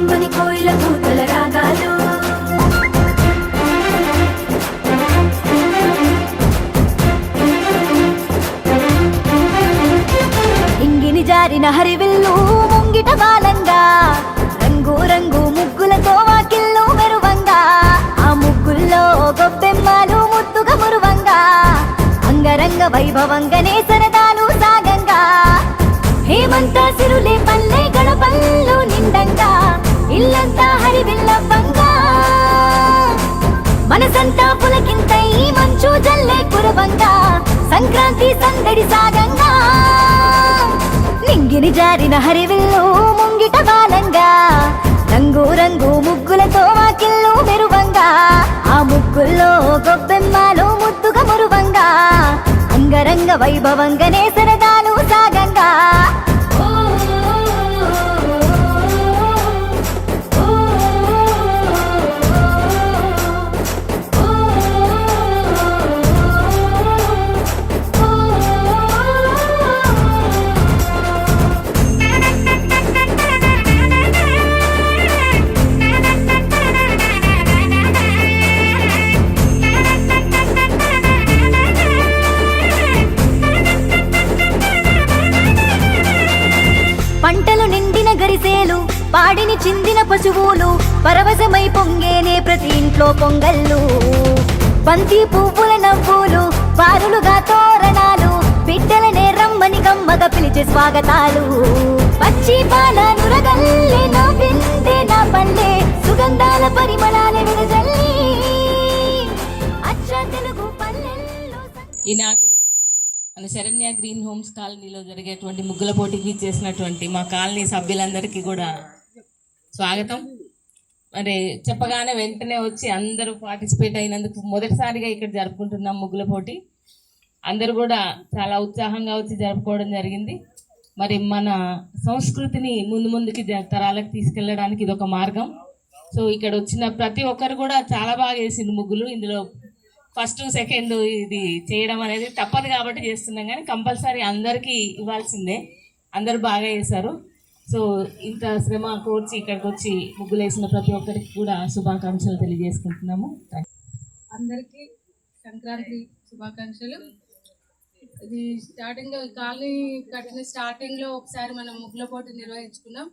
అందని కోయిల కూతల రాగాలు. ఇంగిని జారిన హరివిల్లు ముంగిట బాలంగా. రంగు రంగు ముగ్గులతో వాకిల్లు మెరువంగా. ఆ ముగ్గుల్లో గొబ్బెమ్మలు ముద్దుగా మురువంగా. అంగరంగ వైభవంగానే సరదాలు సాగంగా. హేమంతా సిరులే పల్లె గడపల్లో పులకింతై మంచు జల్లే కురవంగా సంక్రాంతి సందడి సాగంగా. నింగిని జారిన హరివిల్లు ముంగిట బాలంగా రంగు రంగు ముగ్గులతో వాకిల్లు మెరువంగా. ఆ ముగ్గుల్లో గొబ్బెమ్మలు ముద్దుగా మురువంగా అంగరంగ వైభవంగా చిందిన పరవశమై పొంగేనే ప్రతి ఇంట్లో పొంగళ్ళు. బంతి పువ్వుల నవ్వులు పారులుగా తోరణాలు బిడ్డలనే రమ్మని గమ్మగా పిలిచే స్వాగతాలు. పచ్చి పాల నురగల్లే నా బిందె నా పల్లె సుగంధాల పరిమళాల విరజల్లి అచ్చ తెలుగు పల్లెల్లో ఈనాటి మన శరణ్య గ్రీన్ హోమ్స్ కాలనీలో జరిగేటువంటి ముగ్గుల పోటీకి చేసినటువంటి మా కాలనీ సభ్యులందరికీ కూడా స్వాగతం. మరి చెప్పగానే వెంటనే వచ్చి అందరూ పార్టిసిపేట్ అయినందుకు మొదటిసారిగా ఇక్కడ జరుపుకుంటున్నాం ముగ్గుల పోటీ. అందరూ కూడా చాలా ఉత్సాహంగా వచ్చి జరుపుకోవడం జరిగింది. మరి మన సంస్కృతిని ముందు ముందుకి తరాలకు తీసుకెళ్ళడానికి ఇది ఒక మార్గం. సో ఇక్కడ వచ్చిన ప్రతి ఒక్కరు కూడా చాలా బాగా వేసింది ముగ్గులు. ఇందులో ఫస్ట్ సెకండ్ ఇది చేయడం అనేది తప్పదు కాబట్టి చేస్తున్నాం. కానీ కంపల్సరీ అందరికీ ఇవ్వాల్సిందే. అందరూ బాగా చేశారు. సో ఇంత శ్రమ కోర్చి ఇక్కడికి వచ్చి ముగ్గులు వేసిన ప్రతి ఒక్కరికి కూడా శుభాకాంక్షలు తెలియజేసుకుంటున్నాము. అందరికీ సంక్రాంతి శుభాకాంక్షలు. ఇది స్టార్టింగ్ కాలనీ కట్టిన స్టార్టింగ్లో ఒకసారి మనం ముగ్గుల పోటీ నిర్వహించుకున్నాం.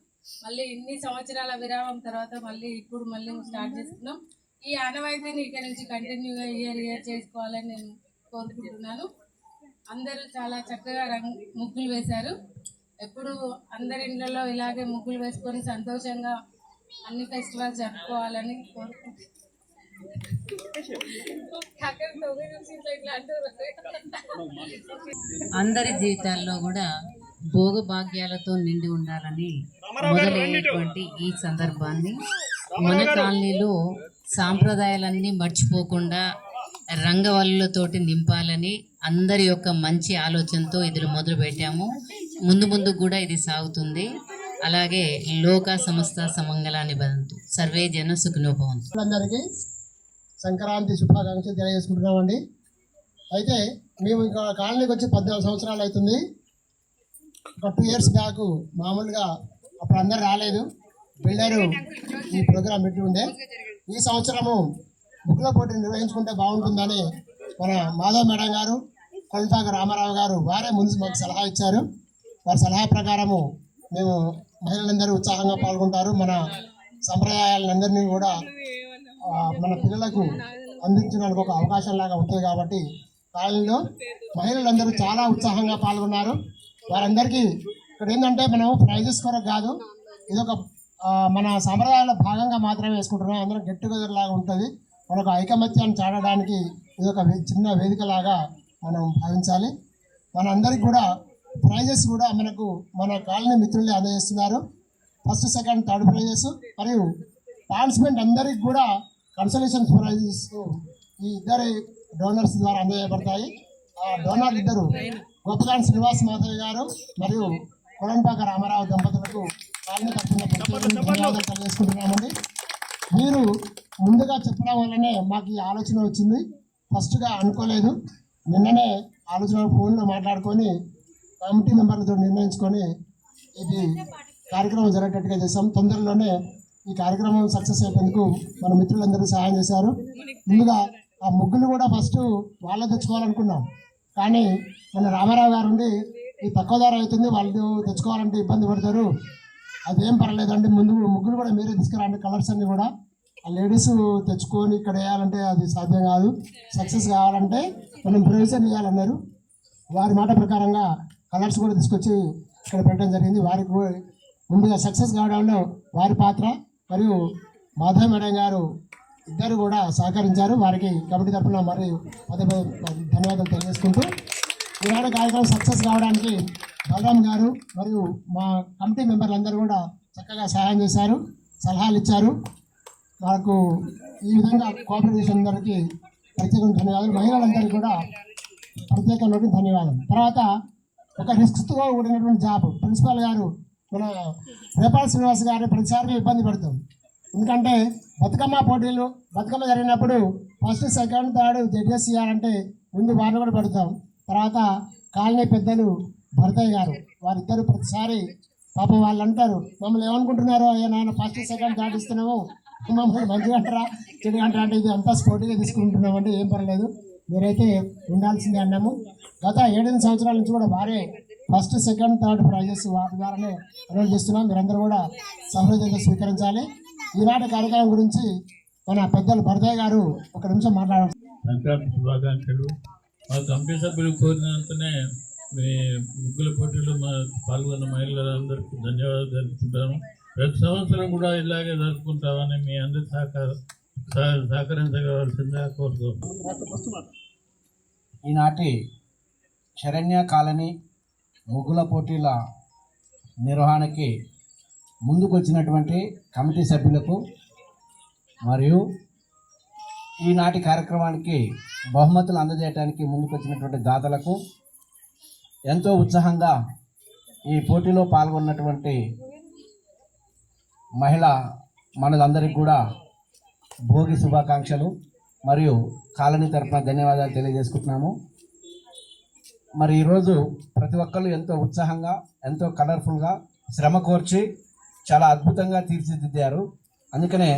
మళ్ళీ ఇన్ని సంవత్సరాల విరామం తర్వాత మళ్ళీ ఇప్పుడు మళ్ళీ స్టార్ట్ చేసుకున్నాం. ఈ ఆనవాయితీని ఇక్కడ నుంచి కంటిన్యూగా ఇయర్ ఇయర్ చేసుకోవాలని నేను కోరుకుంటున్నాను. అందరూ చాలా చక్కగా రంగు ముగ్గులు వేశారు. ఎప్పుడు అందరి ఇళ్ళలో ఇలాగే ముగ్గులు వేసుకొని సంతోషంగా అన్ని ఫెస్టివల్స్ జరుపుకోవాలని అందరి జీవితాల్లో కూడా భోగభాగ్యాలతో నిండి ఉండాలని మొదలైనటువంటి ఈ సందర్భాన్ని మన కాలనీలో సాంప్రదాయాలన్నీ మర్చిపోకుండా రంగవల్లులతోటి నింపాలని అందరి యొక్క మంచి ఆలోచనతో ఇది మొదలు పెట్టాము ముందు ముందు కూడా ఇది సాగుతుంది. అలాగే లోక సంస్థ సమంగళాన్ని బదంతు సర్వే జన సుఖనోభవంతు. అందరికీ సంక్రాంతి శుభాకాంక్షలు తెలియజేసుకుంటున్నామండి. అయితే మేము ఇంకా కాలనీకి వచ్చి పద్నాలుగు సంవత్సరాలు అవుతుంది. ఒక టూ ఇయర్స్ బ్యాక్ మామూలుగా అప్పుడు అందరు రాలేదు. బిల్డరు ఈ ప్రోగ్రాం పెట్టి ఉండే. ఈ సంవత్సరము బుక్ల పోటీ నిర్వహించుకుంటే బాగుంటుందని మన మాధవ్ మేడం గారు కొల్పాక రామారావు గారు వారే ముందు మాకు సలహా ఇచ్చారు. వారి సలహా ప్రకారము మేము మహిళలందరూ ఉత్సాహంగా పాల్గొంటారు. మన సంప్రదాయాలందరినీ కూడా మన పిల్లలకు అందించడానికి ఒక అవకాశం లాగా ఉంటుంది కాబట్టి కాలంలో మహిళలందరూ చాలా ఉత్సాహంగా పాల్గొన్నారు. వారందరికీ ఇక్కడ ఏంటంటే మనం ప్రైజెస్ కొరకు కాదు ఇదొక మన సంప్రదాయాల భాగంగా మాత్రమే వేసుకుంటున్నాం. అందరం గెట్ టుగెదర్ లాగా ఉంటుంది. మనకు ఐకమత్యాన్ని చాడడానికి ఇది ఒక చిన్న వేదిక లాగా మనం భావించాలి. మనందరికీ కూడా ప్రైజెస్ కూడా మనకు మన కాలనీ మిత్రులే అందజేస్తున్నారు. First second third prizes. మరియు పార్టిసిపెంట్ అందరికి కూడా కన్సలేషన్ ప్రైజెస్ ఈ ఇద్దరి డోనర్స్ ద్వారా అందజేయబడతాయి. ఆ డోనర్ ఇద్దరు గొప్పగాని శ్రీనివాస్ మాధవ్ గారు మరియు కొలంపాక రామారావు దంపతులకు కాలనీ తరఫున తెలియజేసుకుంటున్నామండి. మీరు ముందుగా చెప్పడం వల్లనే మాకు ఈ ఆలోచన వచ్చింది. ఫస్ట్గా అనుకోలేదు. నిన్ననే ఆలోచన ఫోన్లో మాట్లాడుకొని కమిటీ మెంబర్లతో నిర్ణయించుకొని ఇది కార్యక్రమం జరిగేటట్టుగా చేసాం తొందరలోనే ఈ కార్యక్రమం సక్సెస్ అయ్యేందుకు మన మిత్రులందరూ సహాయం చేశారు. ముందుగా ఆ ముగ్గులు కూడా ఫస్ట్ వాళ్ళే తెచ్చుకోవాలనుకున్నాం. కానీ మన రామారావు గారు ఉండి ఇది తక్కువ ధర అవుతుంది వాళ్ళు తెచ్చుకోవాలంటే ఇబ్బంది పడతారు. అదేం పర్లేదండి ముందు ముగ్గులు కూడా మీరే తీసుకురండి కలర్స్ అన్నీ కూడా. ఆ లేడీస్ తెచ్చుకొని ఇక్కడ వేయాలంటే అది సాధ్యం కాదు. సక్సెస్ కావాలంటే మనం ప్రొవిజన్ ఇవ్వాలన్నారు వారి మాట ప్రకారంగా కలర్స్ కూడా తీసుకొచ్చి ఇక్కడ పెట్టడం జరిగింది. వారికి కూడా ముందుగా సక్సెస్ కావడంలో వారి పాత్ర మరియు మాధవ్ మేడం గారు ఇద్దరు కూడా సహకరించారు. వారికి కమిటీ తరఫున మరి పదే ధన్యవాదాలు తెలియజేసుకుంటూ ఈనాడు కార్యక్రమం సక్సెస్ కావడానికి బలరాం గారు మరియు మా కమిటీ మెంబర్లు అందరూ కూడా చక్కగా సహాయం చేశారు సలహాలు ఇచ్చారు. మాకు ఈ విధంగా కోఆపరేట్ అందరికీ ప్రత్యేకంగా ధన్యవాదాలు. మహిళలందరికీ కూడా ప్రత్యేక ధన్యవాదాలు. తర్వాత ఒక రిస్క్తో కూడినటువంటి జాబ్. ప్రిన్సిపాల్ గారు మన రేపాల్ శ్రీనివాస్ గారు ప్రతిసారి ఇబ్బంది పెడతాం. ఎందుకంటే బతుకమ్మ పోటీలు బతుకమ్మ జరిగినప్పుడు ఫస్ట్ సెకండ్ థర్డ్ జడ్జెస్ చేయాలంటే ముందు వారిని కూడా పెడతాం. తర్వాత కాలనీ పెద్దలు భరతయ్య గారు వారిద్దరు ప్రతిసారి పాపం వాళ్ళు అంటారు మమ్మల్ని ఏమనుకుంటున్నారు అయ్యా నాన్న ఫస్ట్ సెకండ్ థర్డ్ ఇస్తున్నాము. మమ్మల్ని మంచిగా అంటారా? చెడు అంటారా? అంటే ఇది అంతా స్పోర్ట్గా తీసుకుంటున్నామంటే ఏం పర్లేదు. మీరైతే ఉండాల్సిందే అన్నాము. గత ఏడెనిమిది సంవత్సరాల నుంచి కూడా వారే ఫస్ట్ సెకండ్ థర్డ్ ప్రైజెస్ వాటి ద్వారానే అనౌన్స్ చేస్తున్నాం. మీరందరూ కూడా సహృదయంగా స్వీకరించాలి. ఈనాటి కార్యక్రమం గురించి మన పెద్దలు భరతయ్య గారు ఒక నిమిషం మాట్లాడారు సంక్రాంతి శుభాకాంక్షలు. మా కమిటీ సభ్యులు కోరినంతనే మీ ముగ్గుల పోటీలో మా పాల్గొన్న మహిళలందరికీ ధన్యవాదాలు తెలుపుకుంటాము ప్రతి సంవత్సరం కూడా ఇలాగే జరుపుకుంటామని మీ అందరి సహకారం సహ- కోరుతున్నాం ఈనాటి శరణ్య కాలనీ ముగ్గుల పోటీల నిర్వహణకి ముందుకొచ్చినటువంటి కమిటీ సభ్యులకు మరియు ఈనాటి కార్యక్రమానికి బహుమతులు అందజేయడానికి ముందుకొచ్చినటువంటి దాతలకు ఎంతో ఉత్సాహంగా ఈ పోటీలో పాల్గొన్నటువంటి మహిళ మనదందరికి కూడా భోగి శుభాకాంక్షలు మరియు కాలనీ తరఫున ధన్యవాదాలు తెలియజేసుకుంటున్నాము. మరి ఈరోజు ప్రతి ఒక్కరు ఎంతో ఉత్సాహంగా ఎంతో కలర్ఫుల్గా శ్రమ కోర్చి చాలా అద్భుతంగా తీర్చిదిద్దారు. అందుకనే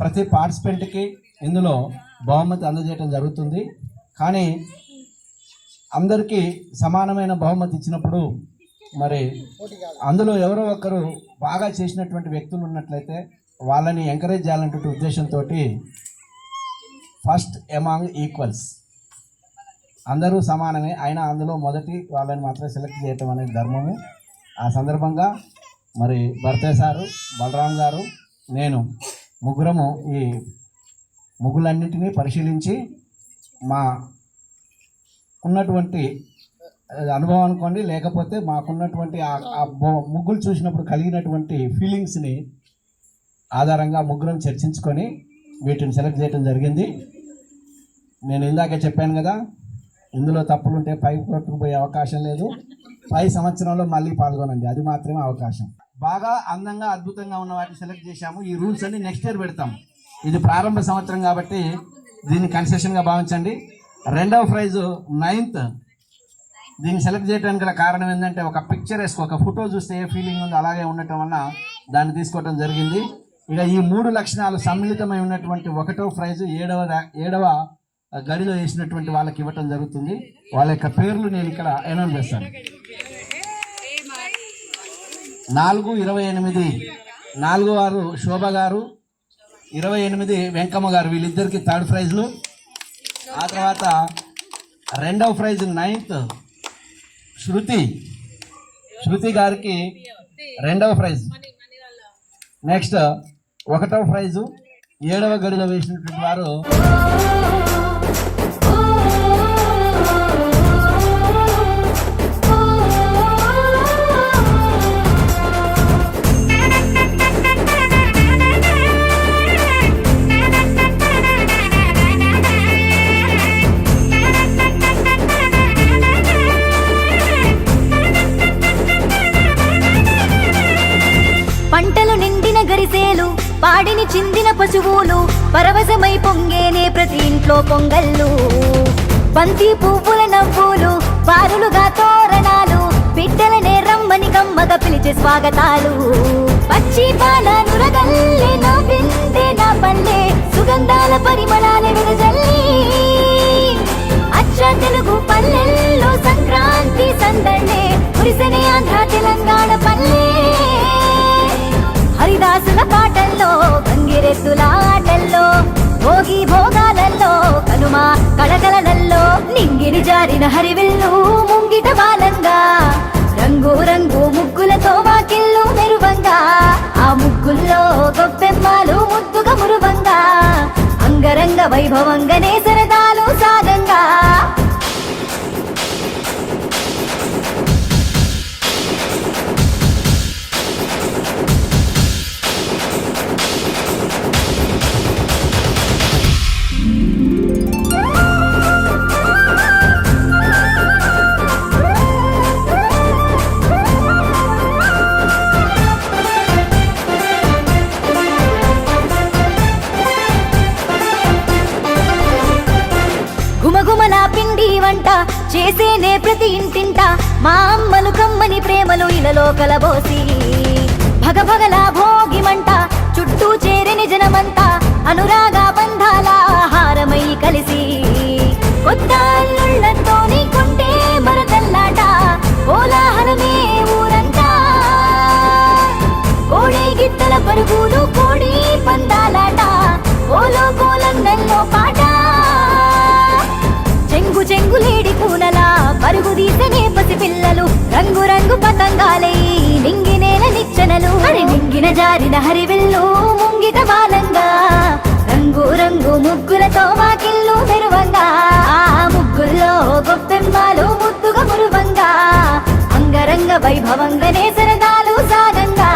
ప్రతి పార్టిసిపెంట్కి ఇందులో బహుమతి అందజేయడం జరుగుతుంది. కానీ అందరికీ సమానమైన బహుమతి ఇచ్చినప్పుడు మరి అందులో ఎవరో ఒకరు బాగా చేసినటువంటి వ్యక్తులు ఉన్నట్లయితే వాళ్ళని ఎంకరేజ్ చేయాలనే ఉద్దేశంతో ఫస్ట్ ఎమాంగ్ ఈక్వల్స్ అందరూ సమానమే అయినా అందులో మొదటి వాళ్ళని మాత్రం సెలెక్ట్ చేయటం అనేది ధర్మమే. ఆ సందర్భంగా మరి భర్తే సారు బలరాం గారు నేను ముగ్గురము ఈ ముగ్గులన్నింటినీ పరిశీలించి మా ఉన్నటువంటి అనుభవం అనుకోండి లేకపోతే మాకున్నటువంటి ఆ- ముగ్గులు చూసినప్పుడు కలిగినటువంటి ఫీలింగ్స్ని ఆధారంగా ముగ్గురం చర్చించుకొని వీటిని సెలెక్ట్ చేయడం జరిగింది. నేను ఇందాక చెప్పాను కదా ఇందులో తప్పులుంటే పై కొట్టుకుపోయే అవకాశం లేదు. పై సంవత్సరంలో మళ్ళీ పాల్గొనండి అది మాత్రమే అవకాశం. బాగా అందంగా అద్భుతంగా ఉన్న వాటిని సెలెక్ట్ చేశాము. ఈ రూల్స్ అన్ని నెక్స్ట్ ఇయర్ పెడతాం ఇది ప్రారంభ సంవత్సరం కాబట్టి దీన్ని కన్సెషన్గా భావించండి. రెండవ ప్రైజు నైన్త్. దీన్ని సెలెక్ట్ చేయడానికి గల కారణం ఏంటంటే ఒక పిక్చర్ వేసుకో ఒక ఫోటో చూస్తే ఏ ఫీలింగ్ ఉందో అలాగే ఉండటం వలన దాన్ని తీసుకోవడం జరిగింది. ఇక ఈ మూడు లక్షణాలు సమ్మిళితమై ఉన్నటువంటి ఒకటో ప్రైజు ఏడవ ఏడవ గడిలో వేసినటువంటి వాళ్ళకి ఇవ్వటం జరుగుతుంది. వాళ్ళ యొక్క పేర్లు నేను ఇక్కడ అనౌన్స్ చేస్తాను. నాలుగు ఇరవై ఎనిమిది నాలుగు వారు శోభ గారు ఇరవై ఎనిమిది వెంకమ్మ గారు వీళ్ళిద్దరికి థర్డ్ ప్రైజ్లు. ఆ తర్వాత రెండవ ప్రైజ్ నైన్త్ శృతి శృతి గారికి రెండవ ప్రైజ్. నెక్స్ట్ ఒకటవ ప్రైజు ఏడవ గడిలో వేసినటువంటి వారు చిందిన పశువులు పరవశమై పొంగేనే ప్రతి ఇంట్లో పొంగళ్ళు. బంతి పువ్వుల నవ్వులు పారులుగా తోరణాలు బిడ్డలనే రమ్మని గమ్మగా పిలిచే స్వాగతాలు. పచ్చి పాల నురగల్లే నా బిందె నా పల్లె సుగంధాల పరిమళాలే విరజల్లి అచ్చ తెలుగు పల్లెల్లో సంక్రాంతి సందడే మెరిసెనే గంగిరెద్దుల ఆటల్లో భోగి భోగాలలో కనుమ కళకళలలో నింగిని జారిన హరివిల్లు ముంగిట బాలంగా రంగు రంగు ముగ్గులతో వాకిల్లు మెరువంగా ఆ ముగ్గుల్లో గొప్పెమ్మలు ముద్దుగా మురువంగా అంగరంగ వైభవంగా నేసర పిండి చేసేనే ప్రతి ఇంటింట. మా అమ్మను కమ్మని ప్రేమలు ఇలలో కలబోసి. భగభగల భోగి మంట చుట్టూ చేరని జనమంతా. అనురాగ బంధాల ఆహారమై కలిసి. హరివిల్లు ముంగిట బాలంగా. రంగు రంగు ముగ్గులతో మాకిల్లు మెరువంగా. ఆ ముగ్గుల్లో గొప్పెంబాలు ముద్దుగా మురువంగా అంగరంగ వైభవంగానే సరదాలు సాగంగా.